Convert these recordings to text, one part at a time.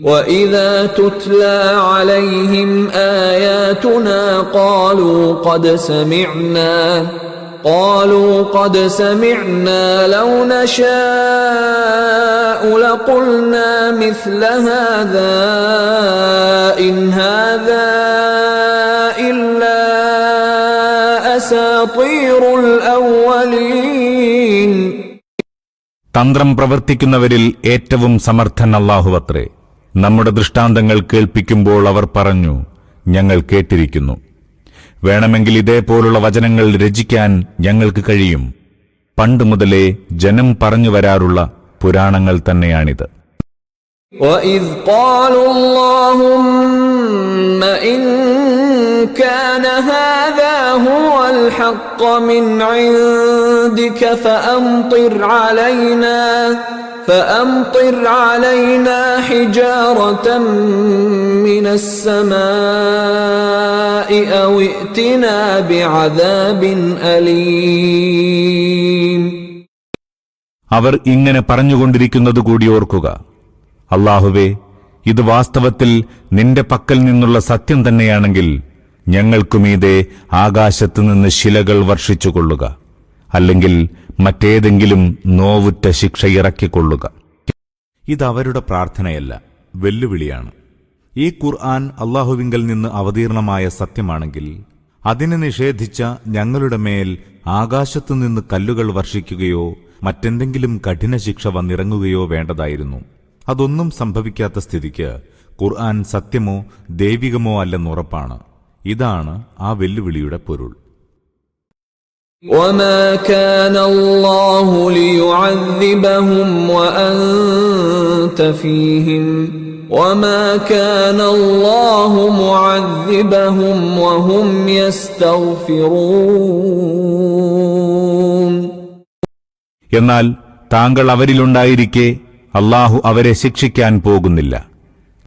وَإِذَا تُتْلَى عَلَيْهِمْ آيَاتُنَا قَالُوا قَدْ سَمِعْنَا قَالُوا قَدْ سَمِعْنَا لَوْ نَشَاءُ لَقُلْنَا مِثْلَ هَذَا إِنْ هَذَا إِلَّا أَسَاطِيرُ الْأَوَّلِينَ തന്ത്രം പ്രവർത്തിക്കുന്നവരിൽ ഏറ്റവും സമർത്ഥൻ അല്ലാഹുവത്രേ നമ്മുടെ ദൃഷ്ടാന്തങ്ങൾ കേൾപ്പിക്കുമ്പോൾ അവർ പറഞ്ഞു ഞങ്ങൾ കേട്ടിരിക്കുന്നു വേണമെങ്കിൽ ഇതേപോലുള്ള വചനങ്ങൾ രചിക്കാൻ ഞങ്ങൾക്ക് കഴിയും പണ്ട് മുതലേ ജനം പറഞ്ഞു വരാറുള്ള പുരാണങ്ങൾ തന്നെയാണിത് وَإِذْ قَالُوا اللَّهُمَّ إِن كَانَ هَذَا هُوَ الْحَقَّ مِنْ عِندِكَ فَأَمْطِرْ عَلَيْنَا فَأَمْطِرْ عَلَيْنَا حِجَارَةً مِنَ السَّمَاءِ أَوْ ائْتِنَا بِعَذَابٍ أَلِيمٍ അവർ ഇങ്ങനെ പറഞ്ഞുകൊണ്ടിരിക്കുന്നത് കൂടി ഓർക്കുക അള്ളാഹുവേ ഇത് വാസ്തവത്തിൽ നിന്റെ പക്കൽ നിന്നുള്ള സത്യം തന്നെയാണെങ്കിൽ ഞങ്ങൾക്കുമീതെ ആകാശത്തു നിന്ന് ശിലകൾ വർഷിച്ചുകൊള്ളുക അല്ലെങ്കിൽ മറ്റേതെങ്കിലും നോവുറ്റ ശിക്ഷ ഇറക്കിക്കൊള്ളുക. ഇതവരുടെ പ്രാർത്ഥനയല്ല വെല്ലുവിളിയാണ്. ഈ ഖുർആൻ അള്ളാഹുവിങ്കൽ നിന്ന് അവതീർണമായ സത്യമാണെങ്കിൽ അതിനെ നിഷേധിച്ച ഞങ്ങളുടെ മേൽ ആകാശത്തു നിന്ന് കല്ലുകൾ വർഷിക്കുകയോ മറ്റെന്തെങ്കിലും കഠിന ശിക്ഷ വന്നിറങ്ങുകയോ വേണ്ടതായിരുന്നു. അതൊന്നും സംഭവിക്കാത്ത സ്ഥിതിക്ക് ഖുർആൻ സത്യമോ ദൈവികമോ അല്ലെന്നുറപ്പാണ് ഇതാണ് ആ വെല്ലുവിളിയുടെ പൊരുൾ. وما كان الله ليعذبهم وانت فيهم وما كان الله معذبهم وهم يستغفرون എന്നാൽ താങ്കൾ അവരിലുണ്ടായിരിക്കെ അള്ളാഹു അവരെ ശിക്ഷിക്കാൻ പോകുന്നില്ല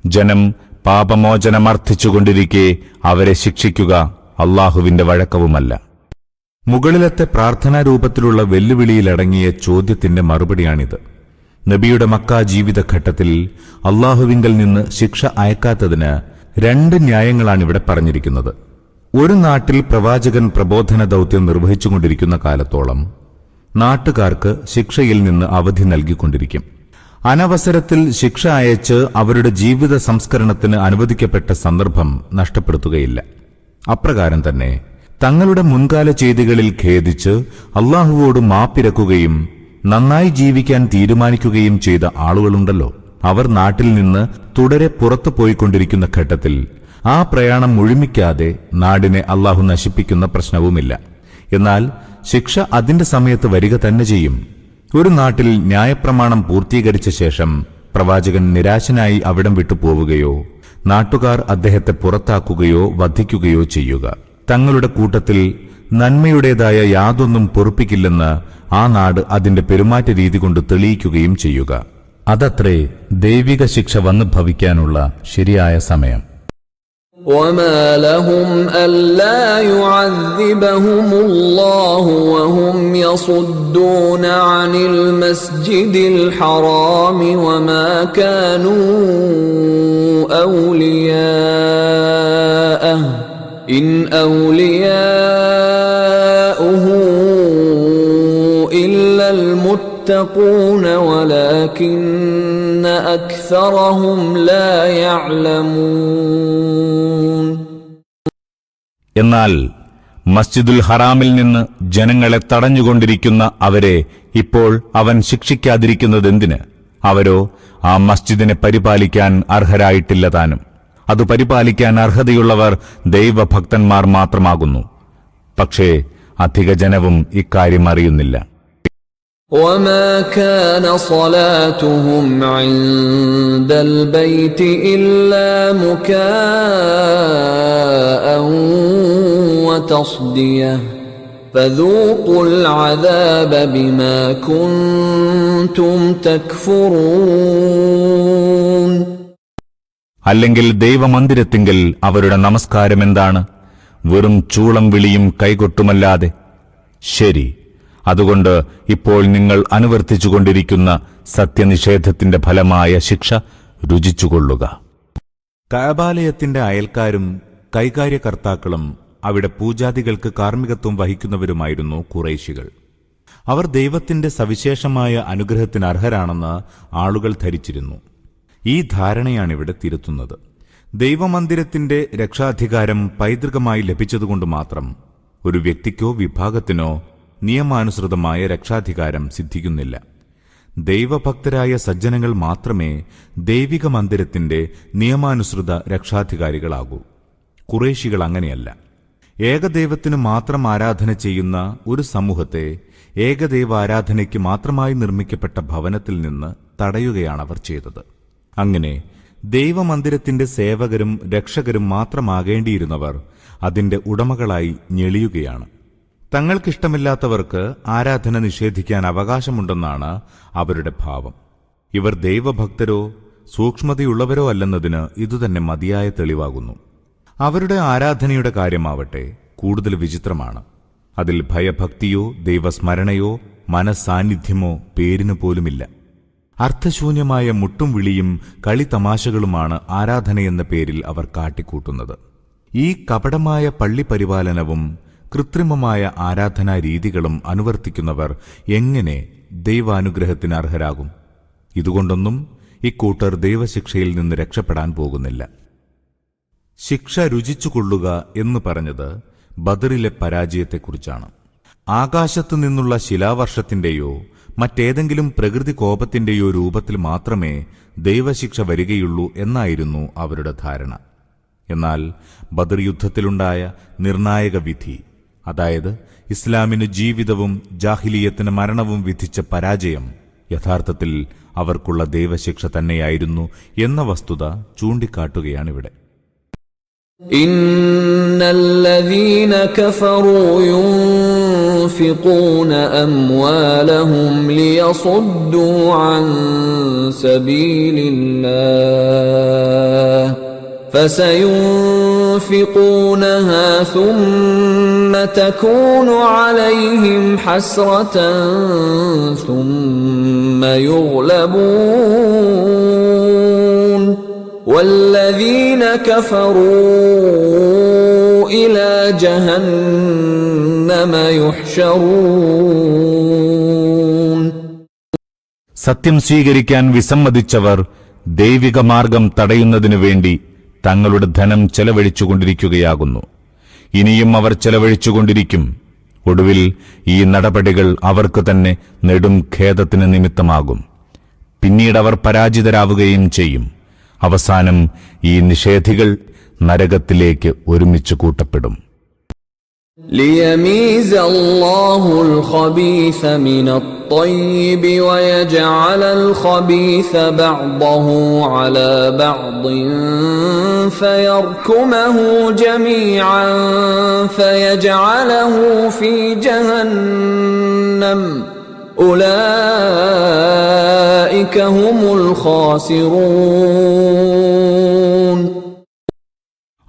ജനം പാപമോചനമർത്ഥിച്ചുകൊണ്ടിരിക്കെ അവരെ ശിക്ഷിക്കുക അള്ളാഹുവിന്റെ വഴക്കവുമല്ല മുകളിലത്തെ പ്രാർത്ഥനാ രൂപത്തിലുള്ള വെല്ലുവിളിയിലടങ്ങിയ ചോദ്യത്തിന്റെ മറുപടിയാണിത്. നബിയുടെ മക്ക ജീവിതഘട്ടത്തിൽ അള്ളാഹുവിങ്കൽ നിന്ന് ശിക്ഷ അയക്കാത്തതിന് രണ്ട് ന്യായങ്ങളാണ് ഇവിടെ പറഞ്ഞിരിക്കുന്നത്. ഒരു നാട്ടിൽ പ്രവാചകൻ പ്രബോധന ദൗത്യം നിർവഹിച്ചുകൊണ്ടിരിക്കുന്ന കാലത്തോളം നാട്ടുകാർക്ക് ശിക്ഷയിൽ നിന്ന് അവധി നൽകിക്കൊണ്ടിരിക്കും. അനവസരത്തിൽ ശിക്ഷ അയച്ച് അവരുടെ ജീവിത സംസ്കരണത്തിന് അനുവദിക്കപ്പെട്ട സന്ദർഭം നഷ്ടപ്പെടുത്തുകയില്ല. അപ്രകാരം തന്നെ തങ്ങളുടെ മുൻകാല ചെയ്തികളിൽ ഖേദിച്ച് അള്ളാഹുവോട് മാപ്പിരക്കുകയും നന്നായി ജീവിക്കാൻ തീരുമാനിക്കുകയും ചെയ്ത ആളുകളുണ്ടല്ലോ. അവർ നാട്ടിൽ നിന്ന് തുടരെ പുറത്തു പോയിക്കൊണ്ടിരിക്കുന്ന ഘട്ടത്തിൽ ആ പ്രയാണം മുഴുമിക്കാതെ നാടിനെ അള്ളാഹു നശിപ്പിക്കുന്ന പ്രശ്നവുമില്ല. എന്നാൽ ശിക്ഷ അതിന്റെ സമയത്ത് വരിക തന്നെ ചെയ്യും. ഒരു നാട്ടിൽ ന്യായപ്രമാണം പൂർത്തീകരിച്ച ശേഷം പ്രവാചകൻ നിരാശനായി അവിടം വിട്ടു പോവുകയോ നാട്ടുകാർ അദ്ദേഹത്തെ പുറത്താക്കുകയോ വധിക്കുകയോ ചെയ്യുക. തങ്ങളുടെ കൂട്ടത്തിൽ നന്മയുടേതായ യാതൊന്നും പൊറുപ്പിക്കില്ലെന്ന് ആ നാട് അതിന്റെ പെരുമാറ്റ രീതി കൊണ്ട് തെളിയിക്കുകയും ചെയ്യുക അതത്രേ ദൈവിക ശിക്ഷ വന്നു ഭവിക്കാനുള്ള ശരിയായ സമയം وما لهم ألا يعذبهم الله وهم يصدون عن المسجد الحرام وما كانوا أولياءه إن أولياؤه إلا المتقون ولكن أكثرهم لا يعلمون എന്നാൽ മസ്ജിദുൽ ഹറാമിൽ നിന്ന് ജനങ്ങളെ തടഞ്ഞുകൊണ്ടിരിക്കുന്ന അവരെ ഇപ്പോൾ അവൻ ശിക്ഷിക്കാതിരിക്കുന്നതെന്തിന് അവരോ ആ മസ്ജിദിനെ പരിപാലിക്കാൻ അർഹരായിട്ടില്ല താനും അത് പരിപാലിക്കാൻ അർഹതയുള്ളവർ ദൈവഭക്തന്മാർ മാത്രമാകുന്നു പക്ഷേ അധിക ജനവും ഇക്കാര്യം അറിയുന്നില്ല وما كان صلاتهم عند البيت إلا مكاء وتصدية فذوقوا العذاب بما كنتم تكفرون അല്ലെങ്കിൽ ദൈവമന്ദിരത്തിങ്കിൽ അവരുടെ നമസ്കാരം എന്താണ്? വെറും ചൂളം വിളിയും കൈകൊട്ടുമല്ലാതെ. ശരി. അതുകൊണ്ട് ഇപ്പോൾ നിങ്ങൾ അനുവർത്തിച്ചുകൊണ്ടിരിക്കുന്ന സത്യനിഷേധത്തിന്റെ ഫലമായ ശിക്ഷ രുചിച്ചുകൊള്ളുക. കഅബാലയത്തിന്റെ അയൽക്കാരും കൈകാര്യകർത്താക്കളും അവിടെ പൂജാതികൾക്ക് കാർമ്മികത്വം വഹിക്കുന്നവരുമായിരുന്നു കുറേശികൾ അവർ ദൈവത്തിന്റെ സവിശേഷമായ അനുഗ്രഹത്തിന് അർഹരാണെന്ന് ആളുകൾ ധരിച്ചിരുന്നു. ഈ ധാരണയാണിവിടെ തിരുത്തുന്നത്. ദൈവമന്ദിരത്തിന്റെ രക്ഷാധികാരം പൈതൃകമായി ലഭിച്ചതുകൊണ്ട് മാത്രം ഒരു വ്യക്തിക്കോ വിഭാഗത്തിനോ നിയമാനുസൃതമായ രക്ഷാധികാരം സിദ്ധിക്കുന്നില്ല. ദൈവഭക്തരായ സജ്ജനങ്ങൾ മാത്രമേ ദൈവിക മന്ദിരത്തിന്റെ നിയമാനുസൃത രക്ഷാധികാരികളാകൂ. കുറേശികൾ അങ്ങനെയല്ല. ഏകദൈവത്തിന് മാത്രം ആരാധന ചെയ്യുന്ന ഒരു സമൂഹത്തെ ഏകദൈവ ആരാധനയ്ക്ക് മാത്രമായി നിർമ്മിക്കപ്പെട്ട ഭവനത്തിൽ നിന്ന് തടയുകയാണ് അവർ ചെയ്തത്. അങ്ങനെ ദൈവമന്ദിരത്തിന്റെ സേവകരും രക്ഷകരും മാത്രമാകേണ്ടിയിരുന്നവർ അതിന്റെ ഉടമകളായി ഞെളിയുകയാണ്. തങ്ങൾക്കിഷ്ടമില്ലാത്തവർക്ക് ആരാധന നിഷേധിക്കാൻ അവകാശമുണ്ടെന്നാണ് അവരുടെ ഭാവം. ഇവർ ദൈവഭക്തരോ സൂക്ഷ്മതയുള്ളവരോ അല്ലെന്നതിന് ഇതുതന്നെ മതിയായ തെളിവാകുന്നു. അവരുടെ ആരാധനയുടെ കാര്യമാവട്ടെ കൂടുതൽ വിചിത്രമാണ്. അതിൽ ഭയഭക്തിയോ ദൈവസ്മരണയോ മനസാന്നിധ്യമോ പേരിനു പോലുമില്ല. അർത്ഥശൂന്യമായ മുട്ടും വിളിയും കളിതമാശകളുമാണ് ആരാധനയെന്ന പേരിൽ അവർ കാട്ടിക്കൂട്ടുന്നത്. ഈ കപടമായ പള്ളി പരിപാലനവും കൃത്രിമമായ ആരാധനാ രീതികളും അനുവർത്തിക്കുന്നവർ എങ്ങനെ ദൈവാനുഗ്രഹത്തിന് അർഹരാകും ഇതുകൊണ്ടൊന്നും ഇക്കൂട്ടർ ദൈവശിക്ഷയിൽ നിന്ന് രക്ഷപ്പെടാൻ പോകുന്നില്ല. ശിക്ഷ രുചിച്ചുകൊള്ളുക എന്ന് പറഞ്ഞത് ബദറിലെ പരാജയത്തെക്കുറിച്ചാണ്. ആകാശത്തു നിന്നുള്ള ശിലാവർഷത്തിന്റെയോ മറ്റേതെങ്കിലും പ്രകൃതി കോപത്തിന്റെയോ രൂപത്തിൽ മാത്രമേ ദൈവശിക്ഷ വരികയുള്ളൂ എന്നായിരുന്നു അവരുടെ ധാരണ. എന്നാൽ ബദർ യുദ്ധത്തിലുണ്ടായ നിർണായക വിധി അതായത് ഇസ്ലാമിന് ജീവിതവും ജാഹിലീയത്തിന് മരണവും വിധിച്ച പരാജയം യഥാർത്ഥത്തിൽ അവർക്കുള്ള ദൈവശിക്ഷ തന്നെയായിരുന്നു എന്ന വസ്തുത ചൂണ്ടിക്കാട്ടുകയാണിവിടെ. إن الذين كفروا ينفقون أموالهم ليصدوا عن سبيل الله فسينفقونها ثم تكون عليهم حسرة ثم يغلبون والذين كفروا إلى جهنم يحشرون സത്യം സ്വീകരിക്കാൻ വിസമ്മതിച്ചവർ ദൈവിക മാർഗം തടയുന്നതിനു വേണ്ടി തങ്ങളുടെ ധനം ചെലവഴിച്ചുകൊണ്ടിരിക്കുകയാകുന്നു ഇനിയും അവർ ചെലവഴിച്ചുകൊണ്ടിരിക്കും ഒടുവിൽ ഈ നടപടികൾ അവർക്ക് തന്നെ നെടും ഖേദത്തിന് നിമിത്തമാകും പിന്നീട് അവർ പരാജിതരാവുകയും ചെയ്യും അവസാനം ഈ നിഷേധികൾ നരകത്തിലേക്ക് ഒരുമിച്ച് കൂട്ടപ്പെടും ليميز الله الخبيث من الطيب ويجعل الخبيث بعضه على بعض فيركمه جميعا فيجعله في جهنم ഖാസിറൂൻ.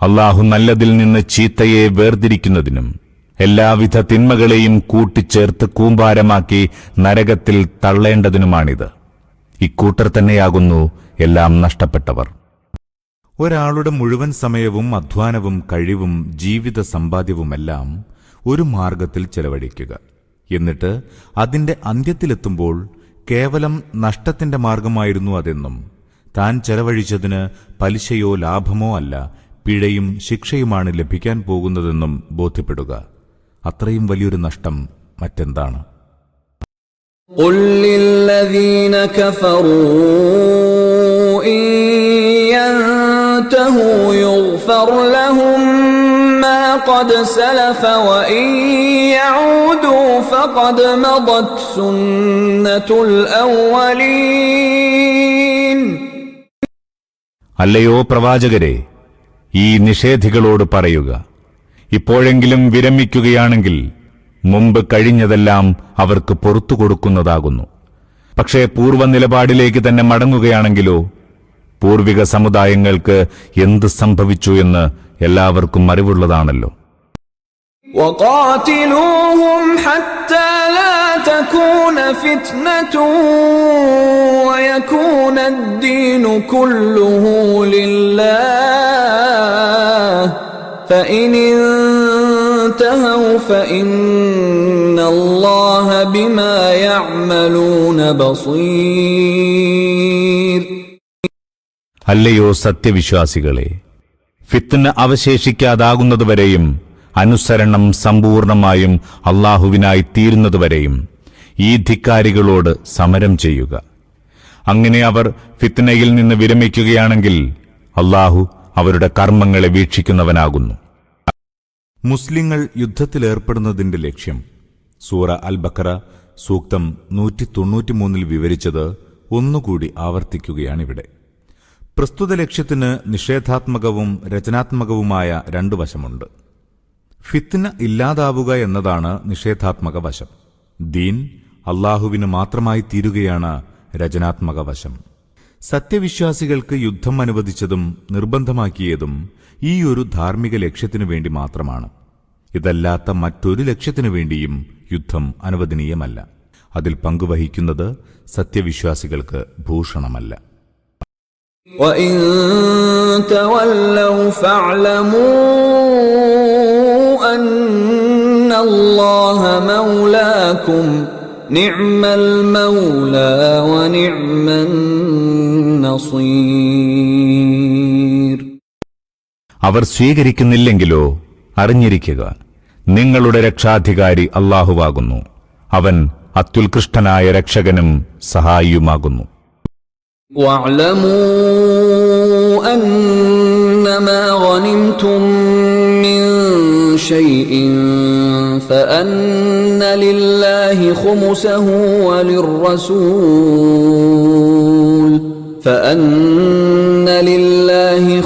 അള്ളാഹു നല്ലതിൽ നിന്ന് ചീത്തയെ വേർതിരിക്കുന്നതിനും എല്ലാവിധ തിന്മകളെയും കൂട്ടിച്ചേർത്ത് കൂമ്പാരമാക്കി നരകത്തിൽ തള്ളേണ്ടതിനുമാണിത്. ഇക്കൂട്ടർ തന്നെയാകുന്നു എല്ലാം നഷ്ടപ്പെട്ടവർ. ഒരാളുടെ മുഴുവൻ സമയവും അധ്വാനവും കഴിവും ജീവിത സമ്പാദ്യവുമെല്ലാം ഒരു മാർഗത്തിൽ ചെലവഴിക്കുക. എന്നിട്ട് അതിന്റെ അന്ത്യത്തിലെത്തുമ്പോൾ കേവലം നഷ്ടത്തിന്റെ മാർഗമായിരുന്നു അതെന്നും താൻ ചെലവഴിച്ചതിന് പലിശയോ ലാഭമോ അല്ല പിഴയും ശിക്ഷയുമാണ് ലഭിക്കാൻ പോകുന്നതെന്നും ബോധ്യപ്പെടുക അത്രയും വലിയൊരു നഷ്ടം മറ്റെന്താണ് قل للذين كفروا إن ينتهوا يغفر لهم ما قد سلف وإن يعودوا فقد مضت سنة الأولين അല്ലയോ പ്രവാചകരെ ഈ നിഷേധികളോട് പറയുക ഇപ്പോഴെങ്കിലും വിരമിക്കുകയാണെങ്കിൽ മുമ്പ് കഴിഞ്ഞതെല്ലാം അവർക്ക് പൊറത്തു കൊടുക്കുന്നതാകുന്നു പക്ഷേ പൂർവ്വ നിലപാടിലേക്ക് തന്നെ മടങ്ങുകയാണെങ്കിലോ പൂർവിക സമുദായങ്ങൾക്ക് എന്ത് സംഭവിച്ചു എന്ന് എല്ലാവർക്കും അറിവുള്ളതാണല്ലോ وقاتلوهم حتى لا تكون فتنة ويكون الدين كله لله فإن انتهوا فإن الله بما يعملون بصير അല്ലയോ സത്യവിശ്വാസികളെ ഫിത്തിന് അവശേഷിക്കാതാകുന്നതുവരെയും അനുസരണം സമ്പൂർണമായും അള്ളാഹുവിനായി തീരുന്നതുവരെയും ഈ ധിക്കാരികളോട് സമരം ചെയ്യുക. അങ്ങനെ അവർ ഫിത്നയിൽ നിന്ന് വിരമിക്കുകയാണെങ്കിൽ അള്ളാഹു അവരുടെ കർമ്മങ്ങളെ വീക്ഷിക്കുന്നവനാകുന്നു. മുസ്ലിങ്ങൾ യുദ്ധത്തിലേർപ്പെടുന്നതിന്റെ ലക്ഷ്യം. സൂറ അൽ ബക്കറ സൂക്തം നൂറ്റി തൊണ്ണൂറ്റിമൂന്നിൽ വിവരിച്ചത് ഒന്നുകൂടി ആവർത്തിക്കുകയാണിവിടെ. പ്രസ്തുത ലക്ഷ്യത്തിന് നിഷേധാത്മകവും രചനാത്മകവുമായ രണ്ടു വശമുണ്ട്. ഫിത്ന ഇല്ലാതാവുക എന്നതാണ് നിഷേധാത്മക വശം. ദീൻ അള്ളാഹുവിന് മാത്രമായി തീരുകയാണ് രചനാത്മക വശം. സത്യവിശ്വാസികൾക്ക് യുദ്ധം അനുവദിച്ചതും നിർബന്ധമാക്കിയതും ഈ ഒരു ധാർമ്മിക ലക്ഷ്യത്തിനു വേണ്ടി മാത്രമാണ്. ഇതല്ലാത്ത മറ്റൊരു ലക്ഷ്യത്തിനു വേണ്ടിയും യുദ്ധം അനുവദനീയമല്ല. അതിൽ പങ്കുവഹിക്കുന്നത് സത്യവിശ്വാസികൾക്ക് ഭൂഷണമല്ല. وإن تولوا فاعلموا أن الله مولاكم نعم المولى ونعم النصير അവർ സ്വീകരിക്കുന്നില്ലെങ്കിലോ അറിഞ്ഞിരിക്കുക നിങ്ങളുടെ രക്ഷാധികാരി അള്ളാഹുവാകുന്നു അവൻ അത്യുത്കൃഷ്ടനായ രക്ഷകനും സഹായിയുമാകുന്നു واعلموا أنما غنمتم من شيء فأن لله خمسه وللرسول فأن لله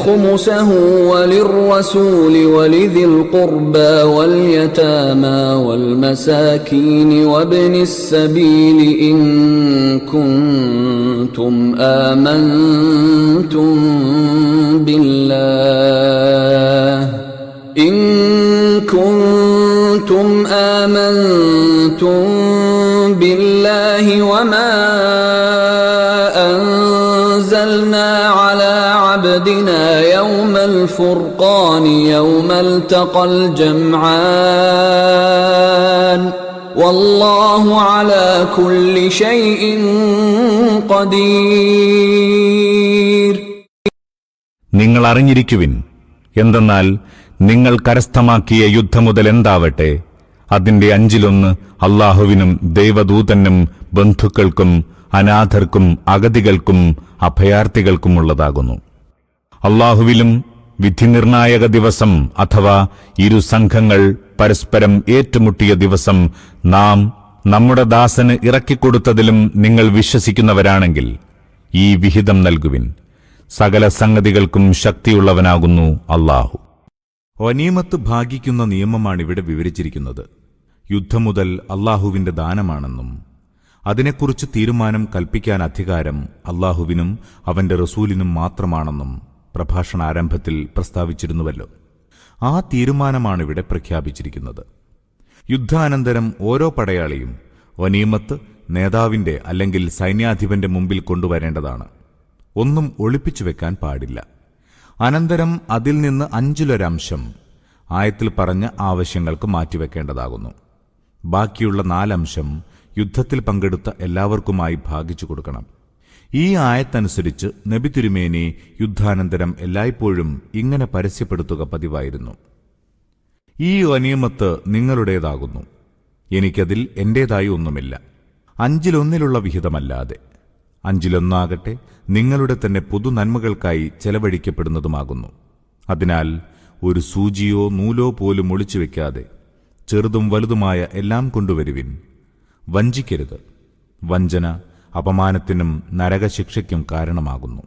خمسه وللرسول ولذي القربى واليتامى والمساكين وابن السبيل إن كنتم آمنتم بالله. إن كنتم آمنتم بالله وما عبدنا يوم الفرقان يوم التقى الجمعان والله على كل شيء قدير നിങ്ങൾ അറിഞ്ഞിരിക്കുവിൻ എന്തെന്നാൽ നിങ്ങൾ കരസ്ഥമാക്കിയ യുദ്ധം മുതൽ എന്താവട്ടെ അതിന്റെ അഞ്ചിലൊന്ന് അള്ളാഹുവിനും ദൈവദൂതനും ബന്ധുക്കൾക്കും അനാഥർക്കും അഗതികൾക്കും അഭയാർത്ഥികൾക്കുമുള്ളതാകുന്നു അള്ളാഹുവിലും വിധിനിർണായക ദിവസം അഥവാ ഇരു സംഘങ്ങൾ പരസ്പരം ഏറ്റുമുട്ടിയ ദിവസം നാം നമ്മുടെ ദാസന് ഇറക്കിക്കൊടുത്തതിലും നിങ്ങൾ വിശ്വസിക്കുന്നവരാണെങ്കിൽ ഈ വിഹിതം നൽകുവിൻ. സകല സംഗതികൾക്കും ശക്തിയുള്ളവനാകുന്നു അള്ളാഹു. ഒനീമത്ത് ഭാഗിക്കുന്ന നിയമമാണ് ഇവിടെ വിവരിച്ചിരിക്കുന്നത്. യുദ്ധം മുതൽ അള്ളാഹുവിന്റെ ദാനമാണെന്നും അതിനെക്കുറിച്ച് തീരുമാനം കൽപ്പിക്കാൻ അധികാരം അള്ളാഹുവിനും അവന്റെ റസൂലിനും മാത്രമാണെന്നും പ്രഭാഷണാരംഭത്തിൽ പ്രസ്താവിച്ചിരുന്നുവല്ലോ. ആ തീരുമാനമാണ് ഇവിടെ പ്രഖ്യാപിച്ചിരിക്കുന്നത്. യുദ്ധാനന്തരം ഓരോ പടയാളിയും ഒനീമത്ത് നേതാവിന്റെ അല്ലെങ്കിൽ സൈന്യാധിപന്റെ മുമ്പിൽ കൊണ്ടുവരേണ്ടതാണ്. ഒന്നും ഒളിപ്പിച്ചു വെക്കാൻ പാടില്ല. അനന്തരം അതിൽ നിന്ന് അഞ്ചിലൊരംശം ആയത്തിൽ പറഞ്ഞ ആവശ്യങ്ങൾക്ക് മാറ്റിവെക്കേണ്ടതാകുന്നു. ബാക്കിയുള്ള നാലംശം യുദ്ധത്തിൽ പങ്കെടുത്ത എല്ലാവർക്കുമായി ഭാഗിച്ചു കൊടുക്കണം. ഈ ആയത്തനുസരിച്ച് നബി തിരുമേനി യുദ്ധാനന്തരം എല്ലായ്പ്പോഴും ഇങ്ങനെ പരസ്യപ്പെടുത്തുക പതിവായിരുന്നു. ഈ അനിയമത്ത് നിങ്ങളുടേതാകുന്നു. എനിക്കതിൽ എന്റേതായി ഒന്നുമില്ല. അഞ്ചിലൊന്നിലുള്ള വിഹിതമല്ലാതെ. അഞ്ചിലൊന്നാകട്ടെ നിങ്ങളുടെ തന്നെ പുതു നന്മകൾക്കായി ചെലവഴിക്കപ്പെടുന്നതുമാകുന്നു. അതിനാൽ ഒരു സൂചിയോ നൂലോ പോലും ഒളിച്ചു വെക്കാതെ ചെറുതും വലുതുമായ എല്ലാം കൊണ്ടുവരുവിൻ. വഞ്ചിക്കരുത്. വഞ്ചന അപമാനത്തിനും നരകശിക്ഷയ്ക്കും കാരണമാകുന്നു.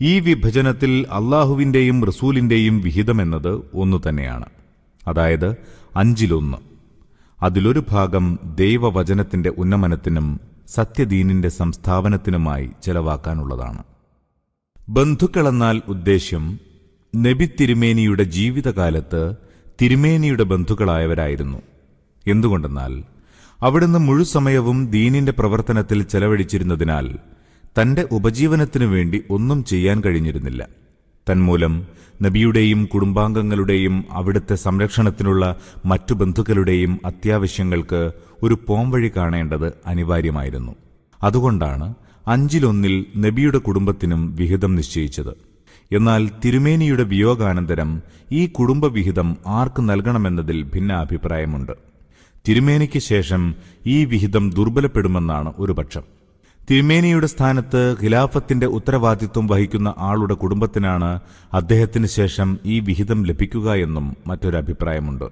ഈ വിഭജനത്തിൽ അള്ളാഹുവിന്റെയും റസൂലിന്റെയും വിഹിതമെന്നത് ഒന്നു തന്നെയാണ്. അതായത് അഞ്ചിലൊന്ന്. അതിലൊരു ഭാഗം ദൈവവചനത്തിന്റെ ഉന്നമനത്തിനും സത്യദീനിന്റെ സംസ്ഥാപനത്തിനുമായി ചെലവാക്കാനുള്ളതാണ്. ബന്ധുക്കളെന്നാൽ ഉദ്ദേശ്യം നബി തിരുമേനിയുടെ ജീവിതകാലത്ത് തിരുമേനിയുടെ ബന്ധുക്കളായവരായിരുന്നു. എന്തുകൊണ്ടെന്നാൽ അവിടുന്ന് മുഴുസമയവും ദീനിന്റെ പ്രവർത്തനത്തിൽ ചെലവഴിച്ചിരുന്നതിനാൽ തന്റെ ഉപജീവനത്തിനു വേണ്ടി ഒന്നും ചെയ്യാൻ കഴിഞ്ഞിരുന്നില്ല. തന്മൂലം നബിയുടെയും കുടുംബാംഗങ്ങളുടെയും അവിടുത്തെ സംരക്ഷണത്തിനുള്ള മറ്റു ബന്ധുക്കളുടെയും അത്യാവശ്യങ്ങൾക്ക് ഒരു പോംവഴി കാണേണ്ടത് അനിവാര്യമായിരുന്നു. അതുകൊണ്ടാണ് അഞ്ചിലൊന്നിൽ നബിയുടെ കുടുംബത്തിനും വിഹിതം നിശ്ചയിച്ചത്. എന്നാൽ തിരുമേനിയുടെ വിയോഗാനന്തരം ഈ കുടുംബവിഹിതം ആർക്ക് നൽകണമെന്നതിൽ ഭിന്നാഭിപ്രായമുണ്ട്. തിരുമേനിക്ക് ശേഷം ഈ വിഹിതം ദുർബലപ്പെടുമെന്നാണ് ഒരുപക്ഷം. തിരുമേനിയുടെ സ്ഥാനത്ത് ഖിലാഫത്തിന്റെ ഉത്തരവാദിത്വം വഹിക്കുന്ന ആളുടെ കുടുംബത്തിനാണ് അദ്ദേഹത്തിന് ശേഷം ഈ വിഹിതം ലഭിക്കുക എന്നും മറ്റൊരു അഭിപ്രായമുണ്ട്.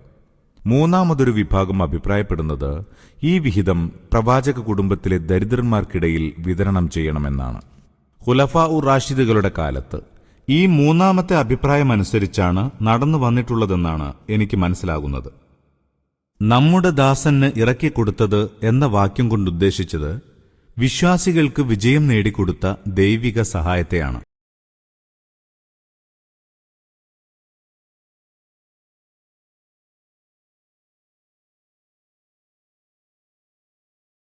മൂന്നാമതൊരു വിഭാഗം അഭിപ്രായപ്പെടുന്നത് ഈ വിഹിതം പ്രവാചക കുടുംബത്തിലെ ദരിദ്രന്മാർക്കിടയിൽ വിതരണം ചെയ്യണമെന്നാണ്. ഖുലഫ ഉർ റാഷിദുകളുടെ കാലത്ത് ഈ മൂന്നാമത്തെ അഭിപ്രായമനുസരിച്ചാണ് നടന്നു വന്നിട്ടുള്ളതെന്നാണ് എനിക്ക് മനസ്സിലാകുന്നത്. നമ്മുടെ ദാസന് ഇറക്കിക്കൊടുത്തത് എന്ന വാക്യം കൊണ്ടുദ്ദേശിച്ചത് വിശ്വാസികൾക്ക് വിജയം നേടിക്കൊടുത്ത ദൈവിക സഹായത്തെയാണ്.